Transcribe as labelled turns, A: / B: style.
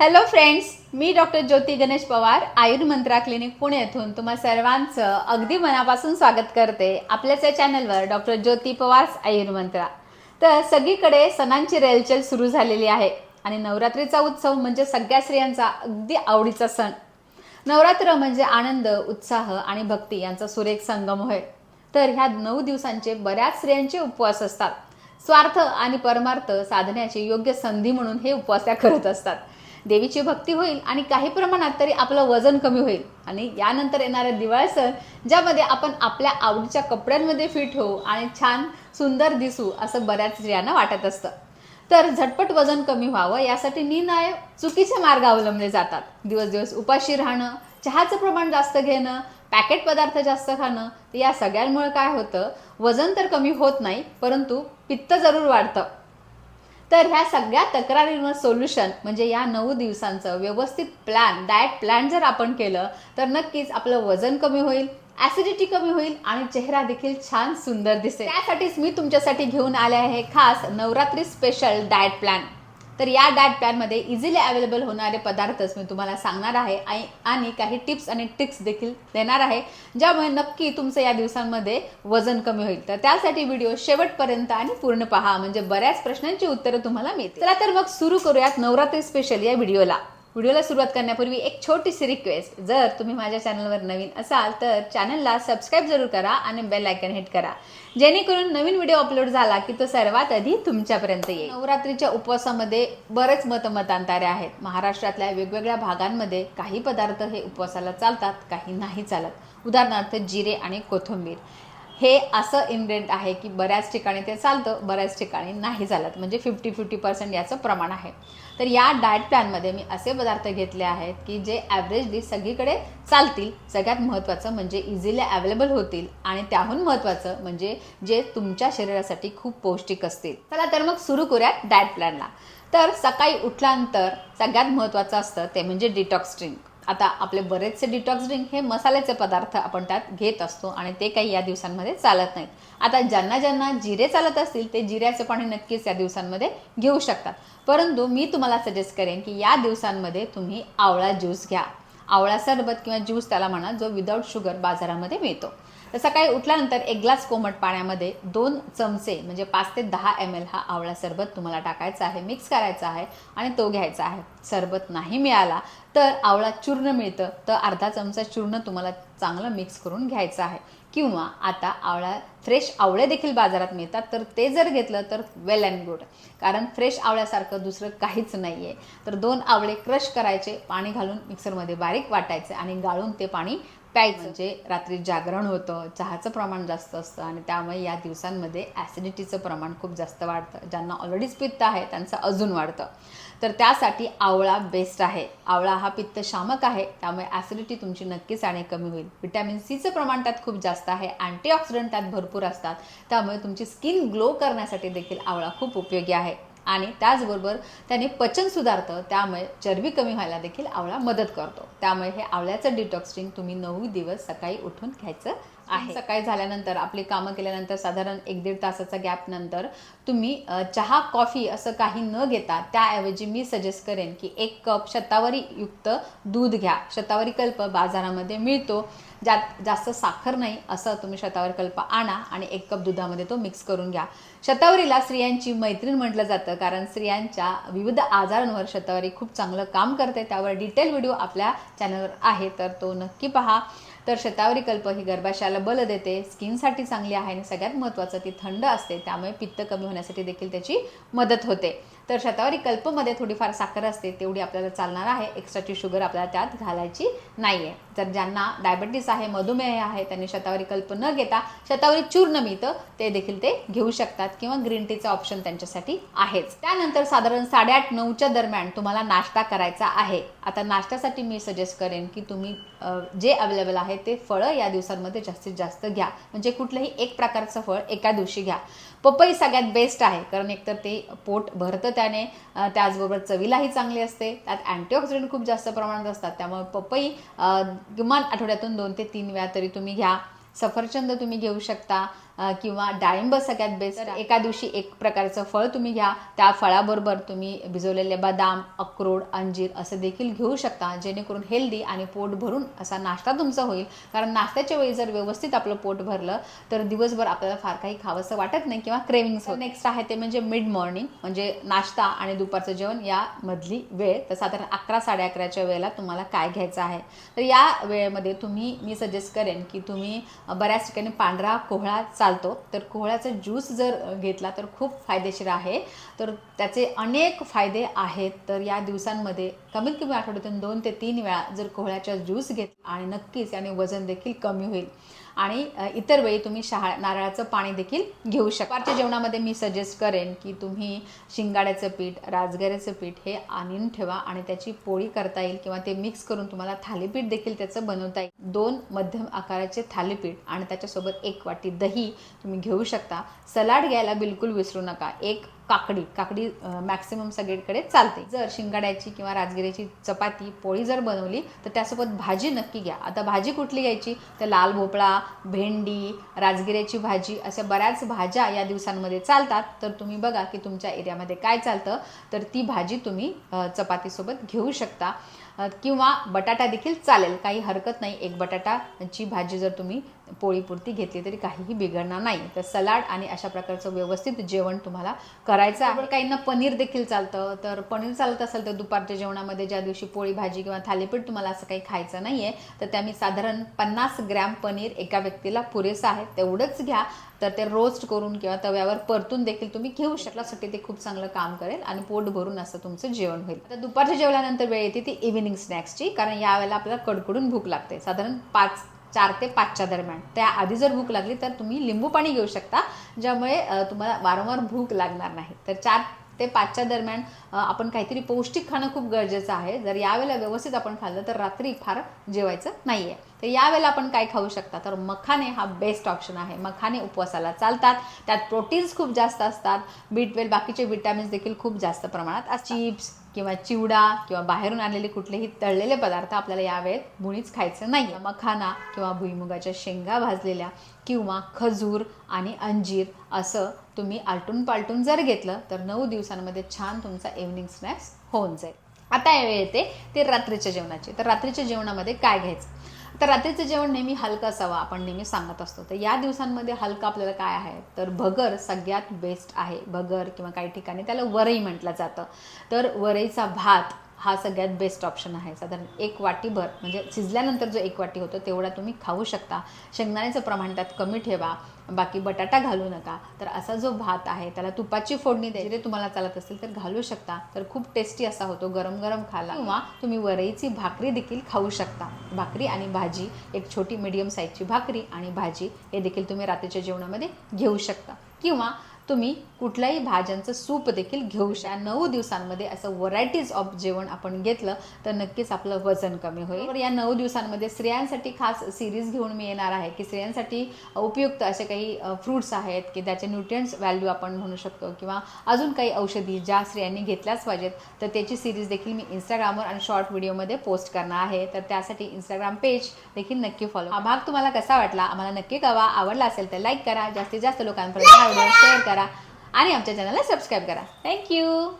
A: Hello friends मी doctor Jyoti Ganesh Pawar Ayurmantra clinic Pune येथून तुम्हा सर्वांचं अगदी मनापासून स्वागत करते आपल्याच या चॅनलवर डॉक्टर ज्योती पवार आयुर्मंत्रा तर सगळीकडे सणांची रेलचेल सुरू झालेली आहे आणि नवरात्रीचा उत्सव म्हणजे सगळ्या स्त्रियांचा अगदी आवडीचा सण. नवरात्र म्हणजे आनंद उत्साह आणि भक्ती यांचा सुरेख संगम होय. तर ह्या नऊ दिवसांचे बऱ्याच स्त्रियांचे उपवास असतात. स्वार्थ आणि परमार्थ साधण्याची योग्य संधी म्हणून हे उपवास त्या करत असतात. देवीची भक्ती होईल आणि काही प्रमाणात तरी आपलं वजन कमी होईल. आणि यानंतर येणारा दिवाळ सण ज्यामध्ये आपण आपल्या आवडीच्या कपड्यांमध्ये फिट होऊ आणि छान सुंदर दिसू असं बऱ्याच स्त्रियांना वाटत असतं. तर झटपट वजन कमी व्हावं यासाठी निर्णय चुकीचे मार्ग अवलंबले जातात. दिवस दिवस उपाशी राहणं चहाचं प्रमाण जास्त घेणं पॅकेट पदार्थ जास्त खाणं या सगळ्यांमुळे काय होतं? वजन तर कमी होत नाही परंतु पित्त जरूर वाढतं. तर ह्या सगळ्या तक्रारींवर सोल्युशन म्हणजे या नऊ दिवसांचं व्यवस्थित प्लॅन डाएट प्लॅन जर आपण केलं तर नक्कीच आपलं वजन कमी होईल ऍसिडिटी कमी होईल आणि चेहरा देखील छान सुंदर दिसेल. त्यासाठीच मी तुमच्यासाठी घेऊन आले आहे खास नवरात्री स्पेशल डाएट प्लॅन तर या डाएट प्लॅनमध्ये इझिली अवेलेबल होणारे पदार्थच मी तुम्हाला सांगणार आहे. आणि- आणि काही टिप्स आणि ट्रिक्स देखील देणार आहे ज्यामुळे नक्की तुमचं या दिवसांमध्ये वजन कमी होईल. तर त्यासाठी व्हिडिओ शेवटपर्यंत आणि पूर्ण पहा. म्हणजे बऱ्याच प्रश्नांची उत्तरं तुम्हाला मिळतील. चला तर मग सुरू करूयात नवरात्री स्पेशल या व्हिडिओला व्हिडिओला सुरुवात करण्यापूर्वी एक छोटीशी रिक्वेस्ट जर तुम्ही माझ्या चॅनलवर नवीन असाल तर चॅनलला सबस्क्राईब जरूर करा आणि बेल आयकन हिट करा. जेणेकरून नवीन व्हिडिओ अपलोड झाला की तो सर्वात आधी तुमच्यापर्यंत येईल. नवरात्रीच्या उपवासामध्ये बरेच मतमतांतरे आहेत. महाराष्ट्रातल्या वेगवेगळ्या भागांमध्ये काही पदार्थ हे उपवासाला चालतात काही नाही चालत. उदाहरणार्थ जिरे आणि कोथिंबीर. हे असं इन्ग्रेडियंट आहे की बऱ्याच ठिकाणी ते चालतं बऱ्याच ठिकाणी नाही चालत. म्हणजे फिफ्टी फिफ्टी पर्सेंट याचं प्रमाण आहे. तर या डाएट प्लॅनमध्ये मी असे पदार्थ घेतले आहेत की जे ॲव्हरेजली सगळीकडे चालतील. सगळ्यात महत्त्वाचं म्हणजे इझिली अवेलेबल होतील आणि त्याहून महत्त्वाचं म्हणजे जे तुमच्या शरीरासाठी खूप पौष्टिक असतील. चला तर मग सुरू करूयात डाएट प्लॅनला तर सकाळी उठल्यानंतर सगळ्यात महत्त्वाचं असतं ते म्हणजे डिटॉक्स ड्रिंक आता आपले बरेचसे डिटॉक्स ड्रिंक हे मसाल्याचे पदार्थ आपण त्यात घेत असतो आणि ते काही या दिवसांमध्ये चालत नाहीत. आता ज्यांना ज्यांना जिरे चालत असतील ते जिऱ्याचं पाणी नक्कीच या दिवसांमध्ये घेऊ शकतात. परंतु मी तुम्हाला सजेस्ट करेन की या दिवसांमध्ये तुम्ही आवळा ज्यूस घ्या. आवळा सरबत किंवा ज्यूस त्याला म्हणा जो विदाऊट शुगर बाजारामध्ये मिळतो. तर सकाळी उठल्यानंतर एक ग्लास कोमट पाण्यामध्ये दोन चमचे म्हणजे पाच ते दहा एम एल हा आवळा सरबत तुम्हाला टाकायचा आहे मिक्स करायचा आहे आणि तो घ्यायचा आहे. सरबत नाही मिळाला तर आवळा चूर्ण मिळतं. तर अर्धा चमचा चूर्ण तुम्हाला चांगलं मिक्स करून घ्यायचं आहे. किंवा आता आवळा फ्रेश आवळे देखील बाजारात मिळतात तर ते जर घेतलं तर वेल अँड गुड कारण फ्रेश आवळ्यासारखं दुसरं काहीच नाही आहे तर दोन आवळे क्रश करायचे पाणी घालून मिक्सरमध्ये बारीक वाटायचे आणि गाळून ते पाणी प्यायचं. म्हणजे रात्री जागरण होतं चहाचं प्रमाण जास्त असतं आणि त्यामुळे या दिवसांमध्ये ॲसिडिटीचं प्रमाण खूप जास्त वाढतं. ज्यांना ऑलरेडीच पित्त आहे त्यांचं अजून वाढतं. तर त्यासाठी आवळा बेस्ट आहे. आवळा हा पित्त शामक आहे त्यामुळे ॲसिडिटी तुमची नक्कीच आणि कमी होईल. विटॅमिन सीचं प्रमाण त्यात खूप जास्त आहे अँटीऑक्सिडंट त्यात भरपूर असतात. त्यामुळे तुमची स्किन ग्लो करण्यासाठी देखील आवळा खूप उपयोगी आहे. आणि त्याचबरोबर त्याने पचन सुधारतं त्यामुळे चरबी कमी व्हायला देखील आवळा मदत करतो. त्यामुळे हे आवळ्याचं डिटॉक्सिंग तुम्ही नऊ दिवस सकाळी उठून घ्यायचं आहे. सकाळी झाल्यानंतर आपली कामं केल्यानंतर साधारण एक दीड तासाचा गॅप नंतर तुम्ही चहा कॉफी असं काही न घेता त्याऐवजी मी सजेस्ट करेन की एक कप शतावरी युक्त दूध घ्या. शतावरी कल्प बाजारामध्ये मिळतो. ज्यात जास्त साखर नाही असं तुम्ही शतावरी कल्प आणा आणि एक कप दुधामध्ये तो मिक्स करून घ्या. शतावरीला स्त्रियांची मैत्रीण म्हटलं जातं कारण स्त्रियांच्या विविध आजारांवर शतावरी खूप चांगलं काम करते. त्यावर डिटेल व्हिडिओ आपल्या चॅनलवर आहे तर तो नक्की पहा. तर शतावरी कल्प ही गर्भाशयाला बल देते. स्किनसाठी चांगली आहे आणि सगळ्यात महत्त्वाचं ती थंड असते. त्यामुळे पित्त कमी होण्यासाठी देखील त्याची मदत होते. तर शतावरी कल्पमध्ये थोडीफार साखर असते तेवढी आपल्याला चालणार आहे. एक्स्ट्राची शुगर आपल्याला त्यात घालायची नाही आहे जर ज्यांना डायबिटीस आहे मधुमेह आहे त्यांनी शतावरी कल्प न घेता शतावरी चूर्ण मिळतं ते देखील ते घेऊ शकतात किंवा ग्रीन टीचा ऑप्शन त्यांच्यासाठी आहेच. त्यानंतर साधारण साडेआठ नऊच्या दरम्यान तुम्हाला नाश्ता करायचा आहे. आता नाश्त्यासाठी मी सजेस्ट करेन की तुम्ही जे अवेलेबल आहे ते फळं या दिवसांमध्ये जास्तीत जास्त घ्या. म्हणजे कुठलंही एक प्रकारचं फळ एका दिवशी घ्या. पपई सगळ्यात बेस्ट आहे कारण एकतर ते पोट भरतं त्याने त्याचबरोबर चवीलाही चांगली असते. त्यात अँटीऑक्सिडंट खूप जास्त प्रमाणात असतात. त्यामुळे पपई किमान आठवड्यातून दोन ते तीन वेळा तरी तुम्ही घ्या. सफरचंद तुम्ही घेऊ शकता. किंवा डाळिंब सगळ्यात बेस्ट एका दिवशी एक प्रकारचं फळ तुम्ही घ्या. त्या फळाबरोबर तुम्ही भिजवलेले बदाम अक्रोड अंजीर असं देखील घेऊ शकता जेणेकरून हेल्दी आणि पोट भरून असा नाश्ता तुमचा होईल. कारण नाश्त्याच्या वेळी जर व्यवस्थित आपलं पोट भरलं तर दिवसभर आपल्याला फार काही खावंसं वाटत नाही किंवा क्रेविंग्स नेक्स्ट आहे ते म्हणजे मिड मॉर्निंग म्हणजे नाश्ता आणि दुपारचं जेवण. या मधली वेळ तर साधारण अकरा साडे अकराच्या वेळेला तुम्हाला काय घ्यायचं आहे? तर या वेळेमध्ये तुम्ही मी सजेस्ट करेन की तुम्ही बऱ्याच ठिकाणी पांढरा कोहळा चालतो. तर कोहळ्याचा ज्यूस जर घेतला तर खूप फायदेशीर आहे. तर त्याचे अनेक फायदे आहेत. तर या दिवसांमध्ये कमीत कमी आठवड्यातून दोन ते तीन वेळा जर कोहळ्याचा ज्यूस घेत आणि नक्कीच याने वजन देखील कमी होईल. आणि इतर वेळी तुम्ही शहा नारळाचं पाणी देखील घेऊ शकता. दुपारच्या जेवणामध्ये मी सजेस्ट करेन की तुम्ही शिंगाड्याचं पीठ राजगिऱ्याचं पीठ हे आणून ठेवा आणि त्याची पोळी करता येईल किंवा ते मिक्स करून तुम्हाला थालीपीठ देखील त्याचं बनवता येईल. दोन मध्यम आकाराचे थालीपीठ आणि त्याच्यासोबत एक वाटी दही तुम्ही घेऊ शकता. सलाड घ्यायला बिलकुल विसरू नका. एक काकडी काकडी मॅक्सिमम सगळीकडे चालते. जर शिंगाड्याची किंवा राजगिऱ्याची चपाती पोळी जर बनवली तर त्यासोबत भाजी नक्की घ्या. आता भाजी कुठली घ्यायची? तर लाल भोपळा भेंडी राजगिऱ्याची भाजी अशा बऱ्याच भाज्या या दिवसांमध्ये चालतात. तर तुम्ही बघा की तुमच्या एरियामध्ये काय चालतं. तर ती भाजी तुम्ही चपातीसोबत घेऊ शकता. किंवा बटाटा देखील चालेल. काही हरकत नाही. एक बटाटाची भाजी जर तुम्ही पोळीपुरती घेतली तरी काहीही बिघडणार नाही. तर सलाड आणि अशा प्रकारचं व्यवस्थित जेवण तुम्हाला कर. करायचं. आहे काहींना पनीर देखील चालतं. तर पनीर चालत असेल तर दुपारच्या जेवणामध्ये ज्या दिवशी पोळी भाजी किंवा थालीपीठ तुम्हाला असं काही खायचं नाही आहे तर त्या मी साधारण पन्नास ग्रॅम पनीर एका व्यक्तीला पुरेसं आहे. तेवढंच घ्या. तर ते रोस्ट करून किंवा तव्यावर परतून देखील तुम्ही घेऊ शकल्यासाठी ते खूप चांगलं काम करेल आणि पोट भरून असं तुमचं जेवण होईल. आता दुपारच्या जेवणानंतर वेळ येते ती इव्हिनिंग स्नॅक्सची कारण यावेळेला आपल्याला कडकडून भूक लागते. साधारण पाच चार ते पाचच्या दरम्यान. त्या आधी जर भूक लागली तर तुम्ही लिंबू पाणी घेऊ शकता ज्यामुळे तुम्हाला वारंवार भूक लागणार नाही. तर चार ते पाचच्या दरम्यान आपण काहीतरी पौष्टिक खाणं खूप गरजेचं आहे. जर यावेळेला व्यवस्थित आपण खाल्लं तर रात्री फार जेवायचं नाही आहे तर यावेळेला आपण काय खाऊ शकता? तर मखाने हा बेस्ट ऑप्शन आहे. मखाने उपवासाला चालतात. त्यात प्रोटीन्स खूप जास्त असतात. बी ट्वेल्व बाकीचे विटॅमिन्स देखील खूप जास्त प्रमाणात चिप्स किंवा चिवडा किंवा बाहेरून आणलेले कुठलेही तळलेले पदार्थ आपल्याला यावेळेत मुळीच खायचं नाही मखाना किंवा भुईमुगाच्या शेंगा भाजलेल्या किंवा खजूर आणि अंजीर असं तुम्ही आलटून पालटून जर घेतलं तर नऊ दिवसांमध्ये छान तुमचा इव्हनिंग स्नॅक्स होऊन जाईल. आता यावेळी येते ते रात्रीच्या जेवणाची. तर रात्रीच्या जेवणामध्ये काय घ्यायचं? तर रात्रीचं जेवण नेहमी हलकं असावं आपण नेहमी सांगत असतो. तर या दिवसांमध्ये हलकं आपल्याला काय आहे? तर भगर सगळ्यात बेस्ट आहे. भगर किंवा काही ठिकाणी त्याला वरई म्हटलं जातं. तर वरईचा भात हा सगळ्यात बेस्ट ऑप्शन आहे. साधारण एक वाटीभर म्हणजे शिजल्यानंतर जो एक वाटी होतो तेवढा तुम्ही खाऊ शकता. शेंगदाण्याचं प्रमाण त्यात कमी ठेवा. बाकी बटाटा घालू नका. तर असा जो भात आहे त्याला तुपाची फोडणी द्यायची. जरी तुम्हाला चालत असेल तर घालू शकता. तर खूप टेस्टी असा होतो गरम गरम खाला किंवा तुम्ही वरईची भाकरी देखील खाऊ शकता. भाकरी आणि भाजी एक छोटी मिडियम साईजची भाकरी आणि भाजी हे देखील तुम्ही रात्रीच्या जेवणामध्ये घेऊ शकता. किंवा तुम्ही कुठल्याही भाज्यांचं सूप देखील घेऊ शकता नऊ दिवसांमध्ये असं व्हरायटीज ऑफ जेवण आपण घेतलं तर नक्कीच आपलं वजन कमी होईल. तर या नऊ दिवसांमध्ये स्त्रियांसाठी खास सिरीज घेऊन मी येणार आहे की स्त्रियांसाठी उपयुक्त असे काही फ्रुट्स आहेत की त्याचे न्यूट्रियन्स व्हॅल्यू आपण म्हणू शकतो किंवा अजून काही औषधी ज्या स्त्रियांनी घेतल्याच पाहिजेत तर त्याची सिरीज देखील मी इंस्टाग्रामवर आणि शॉर्ट व्हिडिओमध्ये पोस्ट करणार आहे. तर त्यासाठी इंस्टाग्राम पेज देखील नक्की फॉलो हा भाग तुम्हाला कसा वाटला? आम्हाला नक्की कळवा. आवडला असेल तर लाईक करा. जास्तीत जास्त लोकांपर्यंत शेअर करा. करा. आणि आमच्या चॅनलला सबस्क्राईब करा. थँक्यू